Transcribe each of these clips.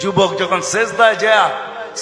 যুবক যখন শেষদায় যায়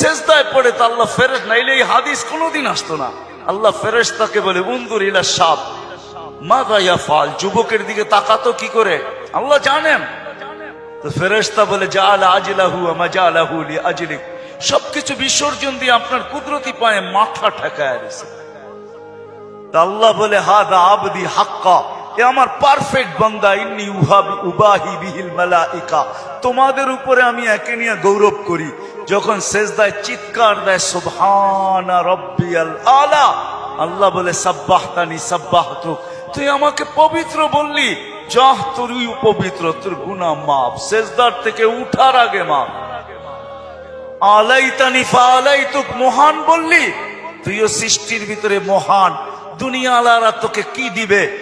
শেষদায় পড়ে তো আল্লাহ ফেরেস নাইলে এই হাদিস কোনোদিন আসতো না। আল্লাহ ফেরেস তাকে বলে উন্দুর ইলা সাপ মা গাইয়া ফাল? যুবকের দিকে তাকাতো কি করে? আল্লাহ জানেন। তো ফেরেস্তা বলে যা আলা আজিলাহু মজা আলাহু লি আজলিক। সবকিছু বিসর্জন দিয়ে আপনার কুদরতি পায়ে মাথা ঠেকায় তা আল্লাহ বলে, হাদা আবদি হাক্কা। এ আমার পারফেক্ট বান্দা, ইন্নি উহাবি উবাহি বিহিল মালাইকা। তোমাদের উপরে আমি একে নিয়ে গৌরব করি। যখন শেষদায় চিৎকার দেয়, সুবহানা রব্বিয়াল আলা। আল্লাহ বলে, সাব্বাহতানি সাব্বাহতুক। তুই আমাকে পবিত্র বললি, যাহ তুই পবিত্র, তোর গুনাহ মাপ শেষদার থেকে উঠার আগে মাপ আলাইতানি ফালাইতুক, মহান বললি। তুইও সৃষ্টির ভিতরে মহান। দুনিয়া আলারা তোকে কি দিবে?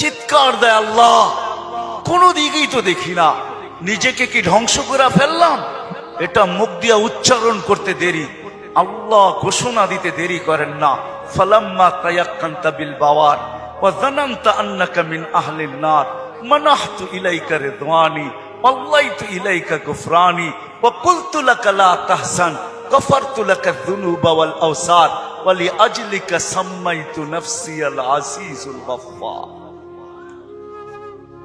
চিৎকার দেয় আল্লাহ কোনো দিকেই তো দেখি না নিজেকে কি ধ্বংস করে ফেললাম এটা মুখ দিয়া উচ্চারণ করতে দেরি আল্লাহ ঘোষণা দিতে দেরি করেন না ফালাম্মা তায়াক্কান্তা বিল বাওয়ার وظننت أنك من أهل النار منحت إليك رضواني والليت إليك غفراني وقلت لك لا تحزن غفرت لك الذنوب والأوسار ولأجلك سميت نفسي العزيز الغفار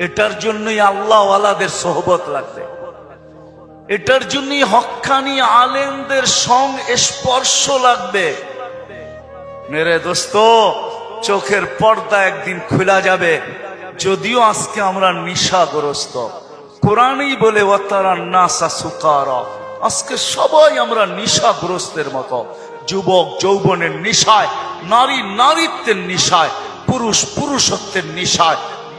এটার জন্যই আল্লাহ আলাদের সহবত লাগবে। এটার জন্যই হক্কানি আলেমদের সং স্পর্শ লাগবে। মেরে দোস্ত, চোখের পর্দা একদিন খোলা যাবে। যদিও আজকে আমরা নিশাগ্রস্ত। কোরআনই বলে আজকে সবাই আমরা নিশাগ্রস্তের মতো। যুবক যৌবনের নিশায়, নারী নারীত্বের নিশায়, পুরুষ পুরুষত্বের নিশায়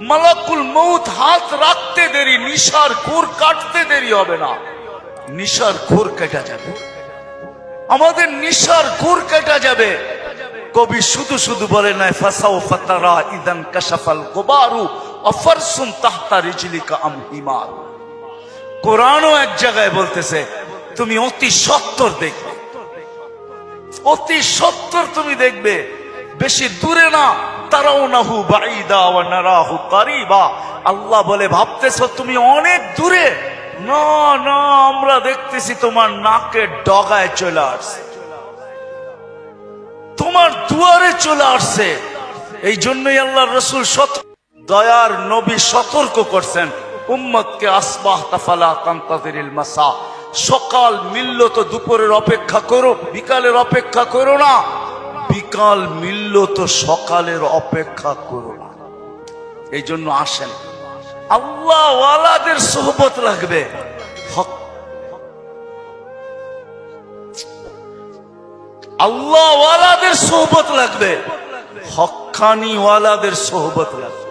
মালাকুল মৌত হাত রাখতে দেরি, নিশার ঘোর কাটতে দেরি হবে না। নিশার ঘোর কেটা যাবে। আমাদের নিশার ঘোর কেটা যাবে। কবি শুধু শুধু বলে নাই ফাসাও ফাতারা ইদান কাশাফাল গোবারু অফরসুন তাহতা রিজলিকা আম হিমার কোরআনও এক জায়গায় বলতেছে, তুমি অতি সত্তর দেখবে। অতি সত্তর তুমি দেখবে। বেশি দূরে না। আল্লাহ বলে, ভাবতেছ তুমি অনেক দূরে? না না, আমরা দেখতেছি তোমার নাকের ডগায় চলে আসছে। তোমার দুয়ারে চলে আসছে। এই জন্যই আল্লাহ রসুল দয়ার নবী সতর্ক করছেন, উম্মতকে আসবাহ তাফালা কান্তাদিল মাসা। সকাল মিলল তো দুপুরের অপেক্ষা করো, বিকালের অপেক্ষা করো না। বিকাল মিলল তো সকালের অপেক্ষা করো না। এই জন্য আসেন। আল্লাহ ওয়ালাদের সোহবত লাগবে হক। আল্লাহ ওয়ালাদের সোহবত লাগবে হকানি ওয়ালাদের সোহবত লাগবে